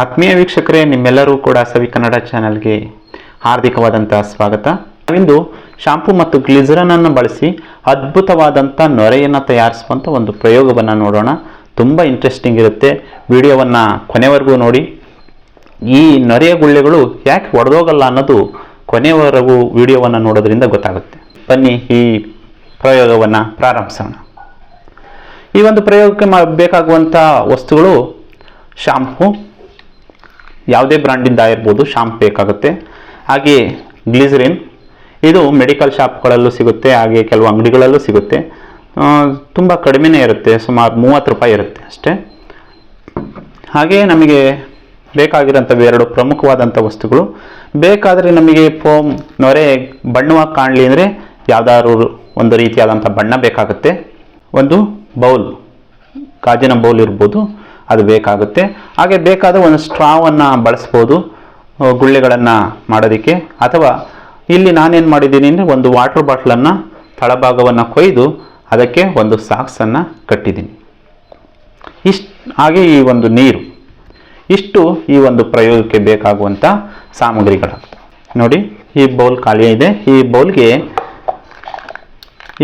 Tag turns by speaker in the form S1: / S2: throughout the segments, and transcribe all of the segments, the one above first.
S1: ಆತ್ಮೀಯ ವೀಕ್ಷಕರೇ, ನಿಮ್ಮೆಲ್ಲರೂ ಕೂಡ ಸವಿ ಕನ್ನಡ ಚಾನೆಲ್ಗೆ ಹಾರ್ದಿಕವಾದಂಥ ಸ್ವಾಗತ. ನಾವಿಂದು ಶಾಂಪು ಮತ್ತು ಗ್ಲಿಸರನನ್ನು ಬಳಸಿ ಅದ್ಭುತವಾದಂಥ ನೊರೆಯನ್ನು ತಯಾರಿಸುವಂಥ ಒಂದು ಪ್ರಯೋಗವನ್ನು ನೋಡೋಣ. ತುಂಬ ಇಂಟ್ರೆಸ್ಟಿಂಗ್ ಇರುತ್ತೆ. ವಿಡಿಯೋವನ್ನು ಕೊನೆವರೆಗೂ ನೋಡಿ. ಈ ನೊರೆಯ ಗುಳ್ಳೆಗಳು ಯಾಕೆ ಒಡೆದೋಗಲ್ಲ ಅನ್ನೋದು ಕೊನೆಯವರೆಗೂ ವಿಡಿಯೋವನ್ನು ನೋಡೋದ್ರಿಂದ ಗೊತ್ತಾಗುತ್ತೆ. ಬನ್ನಿ ಈ ಪ್ರಯೋಗವನ್ನು ಪ್ರಾರಂಭಿಸೋಣ. ಈ ಒಂದು ಪ್ರಯೋಗಕ್ಕೆ ಬೇಕಾಗುವಂಥ ವಸ್ತುಗಳು ಶಾಂಪು ಯಾವುದೇ ಬ್ರ್ಯಾಂಡಿಂದ ಇರ್ಬೋದು, ಶಾಂಪ್ ಬೇಕಾಗುತ್ತೆ. ಹಾಗೆಯೇ ಗ್ಲಿಸರಿನ್, ಇದು ಮೆಡಿಕಲ್ ಶಾಪ್ಗಳಲ್ಲೂ ಸಿಗುತ್ತೆ, ಹಾಗೆ ಕೆಲವು ಅಂಗಡಿಗಳಲ್ಲೂ ಸಿಗುತ್ತೆ. ತುಂಬ ಕಡಿಮೆನೇ ಇರುತ್ತೆ, ಸುಮಾರು ಮೂವತ್ತು ರೂಪಾಯಿ ಇರುತ್ತೆ ಅಷ್ಟೇ. ಹಾಗೆಯೇ ನಮಗೆ ಬೇಕಾಗಿರೋಂಥವು ಎರಡು ಪ್ರಮುಖವಾದಂಥ ವಸ್ತುಗಳು. ಬೇಕಾದರೆ ನಮಗೆ ಫೋಮ್, ನೊರೆ ಬಣ್ಣವಾಗಿ ಕಾಣಲಿ ಅಂದರೆ ಯಾವುದಾದ್ರು ಒಂದು ರೀತಿಯಾದಂಥ ಬಣ್ಣ ಬೇಕಾಗುತ್ತೆ. ಒಂದು ಬೌಲ್, ಗಾಜಿನ ಬೌಲ್ ಇರ್ಬೋದು. ಅದು ಬೇಕಾಗುತ್ತೆ. ಹಾಗೆ ಬೇಕಾದ ಒಂದು ಸ್ಟ್ರಾವನ್ನು ಬಳಸ್ಬೋದು ಗುಳ್ಳೆಗಳನ್ನು ಮಾಡೋದಕ್ಕೆ. ಅಥವಾ ಇಲ್ಲಿ ನಾನೇನು ಮಾಡಿದ್ದೀನಿ ಅಂದರೆ ಒಂದು ವಾಟರ್ ಬಾಟ್ಲನ್ನು ತಳಭಾಗವನ್ನು ಕೊಯ್ದು ಅದಕ್ಕೆ ಒಂದು ಸಾಕ್ಸನ್ನು ಕಟ್ಟಿದ್ದೀನಿ. ಇಷ್ಟು, ಹಾಗೆ ಈ ಒಂದು ನೀರು. ಇಷ್ಟು ಈ ಒಂದು ಪ್ರಯೋಗಕ್ಕೆ ಬೇಕಾಗುವಂಥ ಸಾಮಗ್ರಿಗಳಾಗ್ತವೆ. ನೋಡಿ, ಈ ಬೌಲ್ ಖಾಲಿ ಇದೆ. ಈ ಬೌಲ್ಗೆ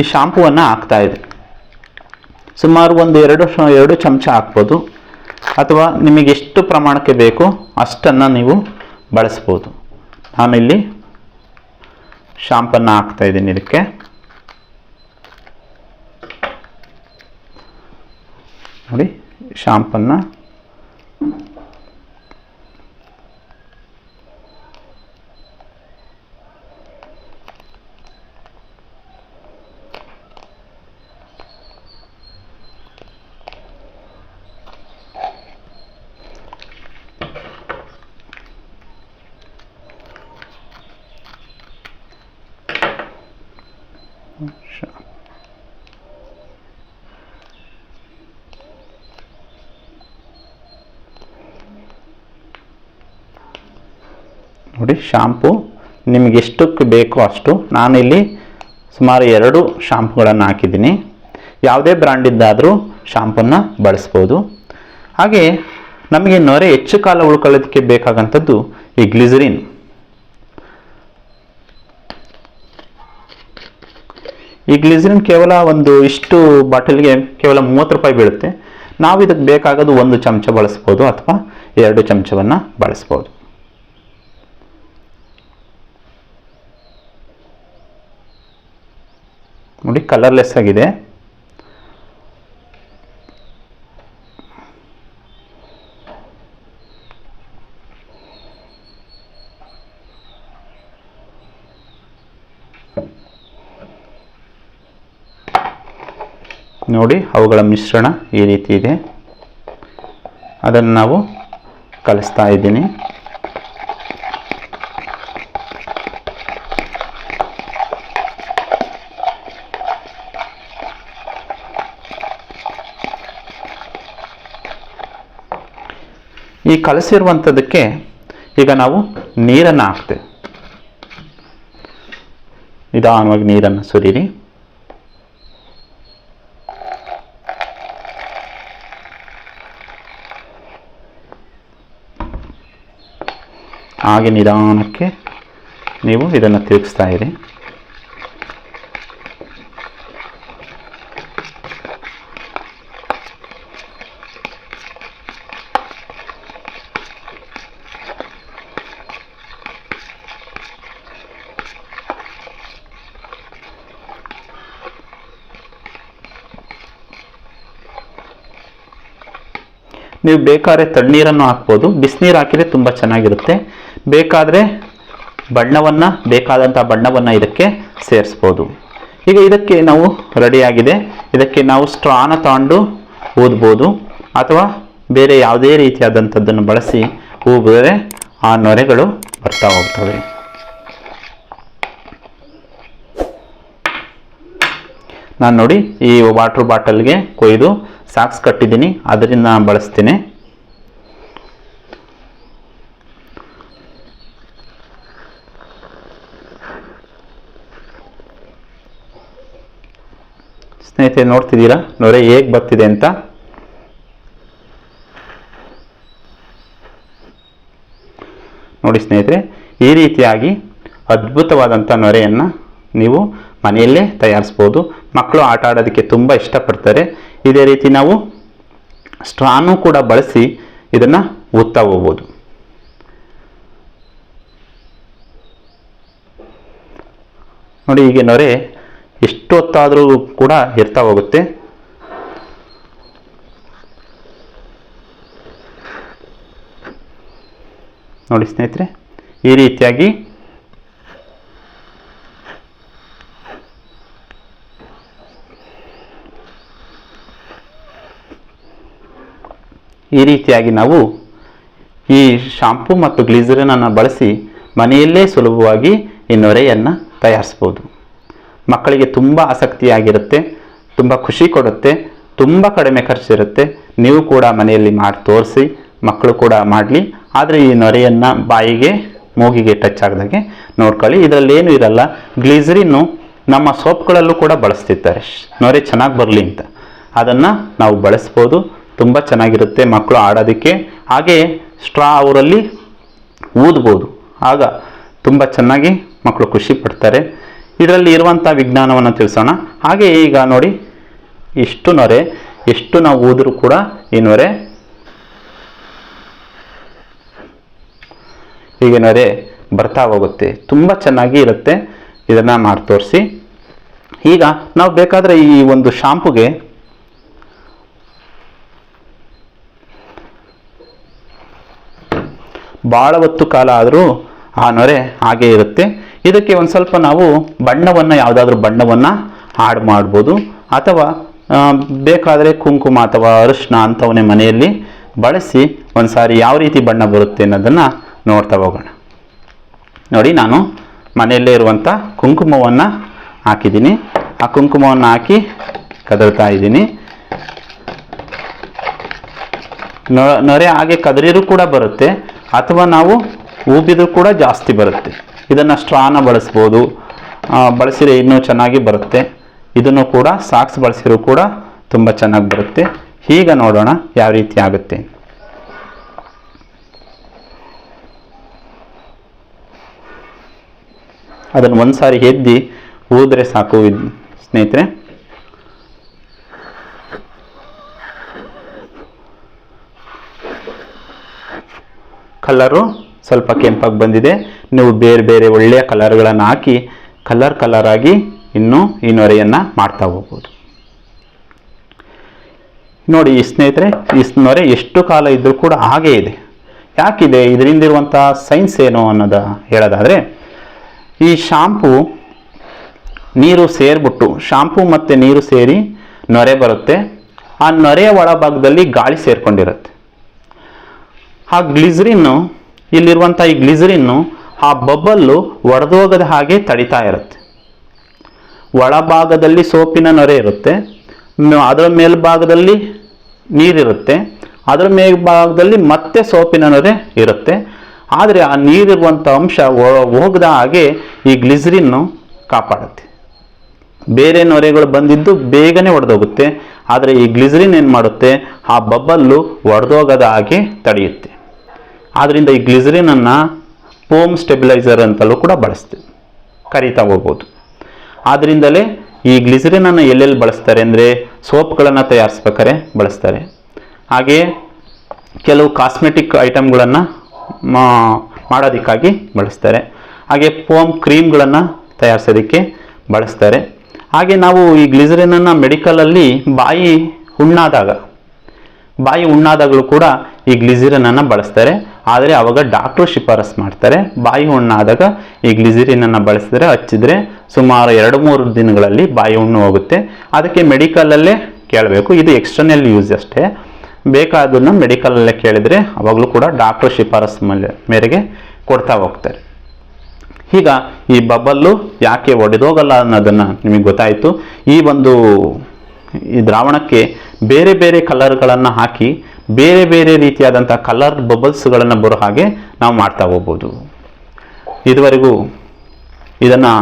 S1: ಈ ಶಾಂಪುವನ್ನು ಹಾಕ್ತಾ ಇದೆ. ಸುಮಾರು ಒಂದು ಎರಡು ಎರಡು ಚಮಚ ಹಾಕ್ಬೋದು. ಅಥವಾ ನಿಮಗೆ ಎಷ್ಟು ಪ್ರಮಾಣಕ್ಕೆ ಬೇಕೋ ಅಷ್ಟನ್ನು ನೀವು ಬಳಸ್ಬೋದು. ನಾನಿಲ್ಲಿ ಶಾಂಪನ್ನು ಹಾಕ್ತಾ ಇದ್ದೀನಿ ಇದಕ್ಕೆ. ನೋಡಿ, ಶಾಂಪನ್ನು ನೋಡಿ ಶಾಂಪು ನಿಮಗೆ ಎಷ್ಟಕ್ಕೆ ಬೇಕೋ ಅಷ್ಟು. ನಾನಿಲ್ಲಿ ಸುಮಾರು ಎರಡು ಶಾಂಪುಗಳನ್ನು ಹಾಕಿದ್ದೀನಿ. ಯಾವುದೇ ಬ್ರ್ಯಾಂಡಿದ್ದಾದರೂ ಶಾಂಪನ್ನು ಬಳಸ್ಬೋದು. ಹಾಗೆ ನಮಗೆ ನೊರೆ ಹೆಚ್ಚು ಕಾಲ ಉಳ್ಕೊಳ್ಳೋದಕ್ಕೆ ಬೇಕಾಗಂಥದ್ದು ಈ ಗ್ಲಿಸರಿನ್ ಈ ಗ್ಲಿಸರಿನ್ ಕೇವಲ ಒಂದು ಇಷ್ಟು ಬಾಟಲ್ಗೆ ಕೇವಲ ಮೂವತ್ತು ರೂಪಾಯಿ ಬೀಳುತ್ತೆ. ನಾವು ಇದಕ್ಕೆ ಬೇಕಾಗೋದು ಒಂದು ಚಮಚ ಬಳಸ್ಬೋದು ಅಥವಾ ಎರಡು ಚಮಚವನ್ನು ಬಳಸ್ಬೋದು. ನೋಡಿ ಕಲರ್ಲೆಸ್ ಆಗಿದೆ. ನೋಡಿ ಅವುಗಳ ಮಿಶ್ರಣ ಈ ರೀತಿ ಇದೆ. ಅದನ್ನು ನಾವು ಕಲಿಸ್ತಾ ಇದ್ದೀನಿ. ಈ ಕಲಸಿರುವಂಥದ್ದಕ್ಕೆ ಈಗ ನಾವು ನೀರನ್ನು ಹಾಕ್ತೇವೆ. ನಿಧಾನವಾಗಿ ನೀರನ್ನು ಸುರಿರಿ. ಹಾಗೆ ನಿಧಾನಕ್ಕೆ ನೀವು ಇದನ್ನು ತಿರುಗಿಸ್ತಾ ಇರಿ. ನೀವು ಬೇಕಾದ್ರೆ ತಣ್ಣೀರನ್ನು ಹಾಕ್ಬೋದು. ಬಿಸಿನೀರು ಹಾಕಿದರೆ ತುಂಬ ಚೆನ್ನಾಗಿರುತ್ತೆ. ಬೇಕಾದರೆ ಬಣ್ಣವನ್ನು ಬೇಕಾದಂಥ ಬಣ್ಣವನ್ನು ಇದಕ್ಕೆ ಸೇರಿಸ್ಬೋದು. ಈಗ ಇದಕ್ಕೆ ನಾವು ರೆಡಿಯಾಗಿದೆ ಇದಕ್ಕೆ ನಾವು ಸ್ಟ್ರಾನ ತಗೊಂಡು ಊದ್ಬೋದು. ಅಥವಾ ಬೇರೆ ಯಾವುದೇ ರೀತಿಯಾದಂಥದ್ದನ್ನು ಬಳಸಿ ಊದಿದ್ರೆ ಆ ನೊರೆಗಳು ಬರ್ತಾ ಹೋಗ್ತವೆ. ನಾನು ನೋಡಿ ಈ ವಾಟ್ರ್ ಬಾಟಲ್ಗೆ ಕೊಯ್ದು ಸಾಕ್ಸ್ ಕಟ್ಟಿದ್ದೀನಿ, ಅದರಿಂದ ಬಳಸ್ತೀನಿ. ಸ್ನೇಹಿತರೆ, ನೋಡ್ತಿದ್ದೀರಾ? ನೊರೆ ಹೇಗೆ ಬರ್ತಿದೆ ಅಂತ? ನೋಡಿ ಸ್ನೇಹಿತರೆ, ಈ ರೀತಿಯಾಗಿ ಅದ್ಭುತವಾದಂಥ ನೊರೆಯನ್ನು ನೀವು ಮನೆಯಲ್ಲೇ ತಯಾರಿಸ್ಬೋದು. ಮಕ್ಕಳು ಆಟ ಆಡೋದಕ್ಕೆ ತುಂಬ ಇಷ್ಟಪಡ್ತಾರೆ. ಇದೇ ರೀತಿ ನಾವು ಸ್ಟ್ರಾನು ಕೂಡ ಬಳಸಿ ಇದನ್ನು ಊದ್ತಾ ಹೋಗ್ಬೋದು. ನೋಡಿ ಈಗ ನೊರೆ ಎಷ್ಟು ಹೊತ್ತಾದರೂ ಕೂಡ ಇರ್ತಾ ಹೋಗುತ್ತೆ. ನೋಡಿ ಸ್ನೇಹಿತರೆ, ಈ ರೀತಿಯಾಗಿ ಈ ರೀತಿಯಾಗಿ ನಾವು ಈ ಶಾಂಪು ಮತ್ತು ಗ್ಲೀಸರನನ್ನು ಬಳಸಿ ಮನೆಯಲ್ಲೇ ಸುಲಭವಾಗಿ ಈ ನೊರೆಯನ್ನು ತಯಾರಿಸ್ಬೋದು. ಮಕ್ಕಳಿಗೆ ತುಂಬ ಆಸಕ್ತಿಯಾಗಿರುತ್ತೆ, ತುಂಬ ಖುಷಿ ಕೊಡುತ್ತೆ, ತುಂಬ ಕಡಿಮೆ ಖರ್ಚಿರುತ್ತೆ. ನೀವು ಕೂಡ ಮನೆಯಲ್ಲಿ ಮಾಡಿ ತೋರಿಸಿ, ಮಕ್ಕಳು ಕೂಡ ಮಾಡಲಿ. ಆದರೆ ಈ ನೊರೆಯನ್ನು ಬಾಯಿಗೆ, ಮೂಗಿಗೆ ಟಚ್ ಆಗದಾಗೆ ನೋಡ್ಕೊಳ್ಳಿ. ಇದರಲ್ಲಿ ಏನು ಇರಲ್ಲ. ಗ್ಲೀಸರಿನ್ನು ನಮ್ಮ ಸೋಪ್ಗಳಲ್ಲೂ ಕೂಡ ಬಳಸ್ತಿದ್ದಾರೆ ನೊರೆ ಚೆನ್ನಾಗಿ ಬರಲಿ ಅಂತ. ಅದನ್ನು ನಾವು ಬಳಸ್ಬೋದು. ತುಂಬ ಚೆನ್ನಾಗಿರುತ್ತೆ ಮಕ್ಕಳು ಆಡೋದಕ್ಕೆ. ಹಾಗೆ ಸ್ಟ್ರಾ ಅವರಲ್ಲಿ ಊದ್ಬೋದು ಆಗ ತುಂಬ ಚೆನ್ನಾಗಿ ಮಕ್ಕಳು ಖುಷಿ ಪಡ್ತಾರೆ. ಇದರಲ್ಲಿ ಇರುವಂಥ ವಿಜ್ಞಾನವನ್ನು ತಿಳಿಸೋಣ. ಹಾಗೆ ಈಗ ನೋಡಿ ಎಷ್ಟು ನೊರೆ, ಎಷ್ಟು ನಾವು ಊದರೂ ಕೂಡ ಈ ನೊರೆ. ಹೀಗೆ ನೊರೆ ಬರ್ತಾ ಹೋಗುತ್ತೆ. ತುಂಬ ಚೆನ್ನಾಗಿ ಇರುತ್ತೆ. ಇದನ್ನು ಮಾಡಿ ತೋರಿಸಿ ಈಗ ನಾವು ಬೇಕಾದರೆ ಈ ಒಂದು ಶಾಂಪುಗೆ ಭಾಳ ಹೊತ್ತು ಕಾಲ ಆದರೂ ಆ ನೊರೆ ಹಾಗೆ ಇರುತ್ತೆ. ಇದಕ್ಕೆ ಒಂದು ಸ್ವಲ್ಪ ನಾವು ಬಣ್ಣವನ್ನು, ಯಾವುದಾದ್ರೂ ಬಣ್ಣವನ್ನು ಆಡ್ ಮಾಡ್ಬೋದು. ಅಥವಾ ಬೇಕಾದರೆ ಕುಂಕುಮ ಅಥವಾ ಅರಿಶಿನ ಅಂಥವನ್ನೇ ಮನೆಯಲ್ಲಿ ಬಳಸಿ ಒಂದು ಸಾರಿ ಯಾವ ರೀತಿ ಬಣ್ಣ ಬರುತ್ತೆ ಅನ್ನೋದನ್ನು ನೋಡ್ತಾ ಹೋಗೋಣ. ನೋಡಿ, ನಾನು ಮನೆಯಲ್ಲೇ ಇರುವಂಥ ಕುಂಕುಮವನ್ನು ಹಾಕಿದ್ದೀನಿ. ಆ ಕುಂಕುಮವನ್ನು ಹಾಕಿ ಕದಳ್ತಾ ಇದ್ದೀನಿ. ನೊರೆ ಹಾಗೆ ಕದರಿರೂ ಕೂಡ ಬರುತ್ತೆ. ಅಥವಾ ನಾವು ಊಬಿದ್ರು ಕೂಡ ಜಾಸ್ತಿ ಬರುತ್ತೆ. ಇದನ್ನು ಸ್ಟ್ರಾನ ಬಳಸ್ಬೋದು. ಬಳಸಿದ್ರೆ ಇನ್ನೂ ಚೆನ್ನಾಗಿ ಬರುತ್ತೆ. ಇದನ್ನು ಕೂಡ ಸಾಕ್ಸ್ ಬಳಸಿರೂ ಕೂಡ ತುಂಬ ಚೆನ್ನಾಗಿ ಬರುತ್ತೆ. ಈಗ ನೋಡೋಣ ಯಾವ ರೀತಿ ಆಗುತ್ತೆ. ಅದನ್ನು ಒಂದು ಸಾರಿ ಎದ್ದು ಊದ್ರೆ ಸಾಕು ಸ್ನೇಹಿತರೆ. ಕಲರು ಸ್ವಲ್ಪ ಕೆಂಪಾಗಿ ಬಂದಿದೆ. ನೀವು ಬೇರೆ ಬೇರೆ ಒಳ್ಳೆಯ ಕಲರ್ಗಳನ್ನು ಹಾಕಿ ಕಲರ್ ಕಲರಾಗಿ ಇನ್ನೂ ಈ ನೊರೆಯನ್ನು ಮಾಡ್ತಾ ಹೋಗ್ಬೋದು. ನೋಡಿ, ಈ ಸ್ನೇಹಿತರೆ, ಈ ನೊರೆ ಎಷ್ಟು ಕಾಲ ಇದ್ದರೂ ಕೂಡ ಹಾಗೇ ಇದೆ. ಯಾಕಿದೆ? ಇದರಿಂದಿರುವಂಥ ಸೈನ್ಸ್ ಏನು ಅನ್ನೋದ ಹೇಳೋದಾದರೆ, ಈ ಶಾಂಪು ನೀರು ಸೇರಿಬಿಟ್ಟು ಶಾಂಪು ಮತ್ತು ನೀರು ಸೇರಿ ನೊರೆ ಬರುತ್ತೆ. ಆ ನೊರೆಯ ಒಳಭಾಗದಲ್ಲಿ ಗಾಳಿ ಸೇರ್ಕೊಂಡಿರುತ್ತೆ. ಆ ಗ್ಲಿಸರಿನ್ನು ಇಲ್ಲಿರುವಂಥ ಈ ಗ್ಲಿಸರಿನ್ನು ಆ ಬಬ್ಬಲ್ಲು ಒಡೆದೋಗದ ಹಾಗೆ ತಡಿತಾ ಇರುತ್ತೆ. ಒಳಭಾಗದಲ್ಲಿ ಸೋಪಿನ ನೊರೆ ಇರುತ್ತೆ. ಅದರ ಮೇಲ್ಭಾಗದಲ್ಲಿ ನೀರಿರುತ್ತೆ. ಅದರ ಮೇಲ್ಭಾಗದಲ್ಲಿ ಮತ್ತೆ ಸೋಪಿನ ನೊರೆ ಇರುತ್ತೆ. ಆದರೆ ಆ ನೀರಿರುವಂಥ ಅಂಶ ಹೋಗದ ಹಾಗೆ ಈ ಗ್ಲಿಸರಿನ್ನು ಕಾಪಾಡುತ್ತೆ. ಬೇರೆ ನೊರೆಗಳು ಬಂದಿದ್ದು ಬೇಗನೆ ಒಡೆದೋಗುತ್ತೆ. ಆದರೆ ಈ ಗ್ಲಿಸರಿನ್ ಏನು ಮಾಡುತ್ತೆ? ಆ ಬಬ್ಬಲ್ಲು ಒಡೆದೋಗದ ಹಾಗೆ ತಡೆಯುತ್ತೆ. ಆದ್ದರಿಂದ ಈ ಗ್ಲಿಸರಿನನ್ನು ಪೋಮ್ ಸ್ಟೆಬಿಲೈಸರ್ ಅಂತಲೂ ಕೂಡ ಬಳಸ್ತೀವಿ. ಕರೀತಾ ಹೋಗ್ಬೋದು. ಆದ್ದರಿಂದಲೇ ಈ ಗ್ಲಿಸರಿನನ್ನು ಎಲ್ಲೆಲ್ಲಿ ಬಳಸ್ತಾರೆ ಅಂದರೆ ಸೋಪ್ಗಳನ್ನು ತಯಾರಿಸ್ಬೇಕಾದ್ರೆ ಬಳಸ್ತಾರೆ. ಹಾಗೆಯೇ ಕೆಲವು ಕಾಸ್ಮೆಟಿಕ್ ಐಟಮ್ಗಳನ್ನು ಮಾಡೋದಕ್ಕಾಗಿ ಬಳಸ್ತಾರೆ. ಹಾಗೆ ಫೋಮ್ ಕ್ರೀಮ್ಗಳನ್ನು ತಯಾರಿಸೋದಕ್ಕೆ ಬಳಸ್ತಾರೆ. ಹಾಗೆ ನಾವು ಈ ಗ್ಲಿಸರಿನನ್ನು ಮೆಡಿಕಲಲ್ಲಿ ಬಾಯಿ ಹುಣ್ಣಾದಾಗ ಬಾಯಿ ಹುಣ್ಣಾದಾಗಲೂ ಕೂಡ ಈ ಗ್ಲಿಸಿರಿನನ್ನು ಬಳಸ್ತಾರೆ. ಆದರೆ ಅವಾಗ ಡಾಕ್ಟ್ರು ಶಿಫಾರಸ್ ಮಾಡ್ತಾರೆ. ಬಾಯಿ ಹುಣ್ಣಾದಾಗ ಈ ಗ್ಲಿಸಿರಿನನ್ನು ಬಳಸಿದ್ರೆ ಹಚ್ಚಿದರೆ ಸುಮಾರು ಎರಡು ಮೂರು ದಿನಗಳಲ್ಲಿ ಬಾಯಿ ಹುಣ್ಣು ಹೋಗುತ್ತೆ. ಅದಕ್ಕೆ ಮೆಡಿಕಲಲ್ಲೇ ಕೇಳಬೇಕು. ಇದು ಎಕ್ಸ್ಟರ್ನಲ್ ಯೂಸ್ ಅಷ್ಟೇ. ಬೇಕಾದನ್ನು ಮೆಡಿಕಲಲ್ಲೇ ಕೇಳಿದರೆ ಅವಾಗಲೂ ಕೂಡ ಡಾಕ್ಟ್ರು ಶಿಫಾರಸ್ ಮೇರೆಗೆ ಕೊಡ್ತಾ ಹೋಗ್ತಾರೆ. ಈಗ ಈ ಬಬ್ಬಲ್ಲು ಯಾಕೆ ಒಡೆದೋಗಲ್ಲ ಅನ್ನೋದನ್ನು ನಿಮಗೆ ಗೊತ್ತಾಯಿತು. ಈ ಒಂದು ಈ ದ್ರಾವಣಕ್ಕೆ ಬೇರೆ ಬೇರೆ ಕಲರ್ಗಳನ್ನು ಹಾಕಿ ಬೇರೆ ಬೇರೆ ರೀತಿಯಾದಂಥ ಕಲರ್ ಬಬಲ್ಸ್ಗಳನ್ನು ಬರೋ ಹಾಗೆ ನಾವು ಮಾಡ್ತಾ ಹೋಗ್ಬೋದು. ಇದುವರೆಗೂ ಇದನ್ನು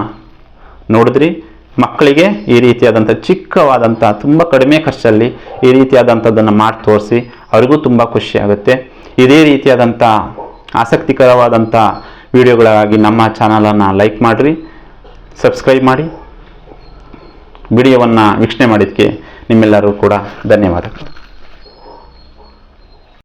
S1: ನೋಡಿದ್ರಿ? ಮಕ್ಕಳಿಗೆ ಈ ರೀತಿಯಾದಂಥ ಚಿಕ್ಕವಾದಂಥ ತುಂಬ ಕಡಿಮೆ ಖರ್ಚಲ್ಲಿ ಈ ರೀತಿಯಾದಂಥದ್ದನ್ನು ಮಾಡಿ ತೋರಿಸಿ ಅವರಿಗೂ ತುಂಬ ಖುಷಿ ಆಗುತ್ತೆ. ಇದೇ ರೀತಿಯಾದಂಥ ಆಸಕ್ತಿಕರವಾದಂಥ ವಿಡಿಯೋಗಳಾಗಿ ನಮ್ಮ ಚಾನಲನ್ನು ಲೈಕ್ ಮಾಡಿರಿ, ಸಬ್ಸ್ಕ್ರೈಬ್ ಮಾಡಿ. ವಿಡಿಯೋವನ್ನು ವೀಕ್ಷಣೆ ಮಾಡಿದ್ದಕ್ಕೆ ನಿಮ್ಮೆಲ್ಲರೂ ಕೂಡ ಧನ್ಯವಾದಗಳು.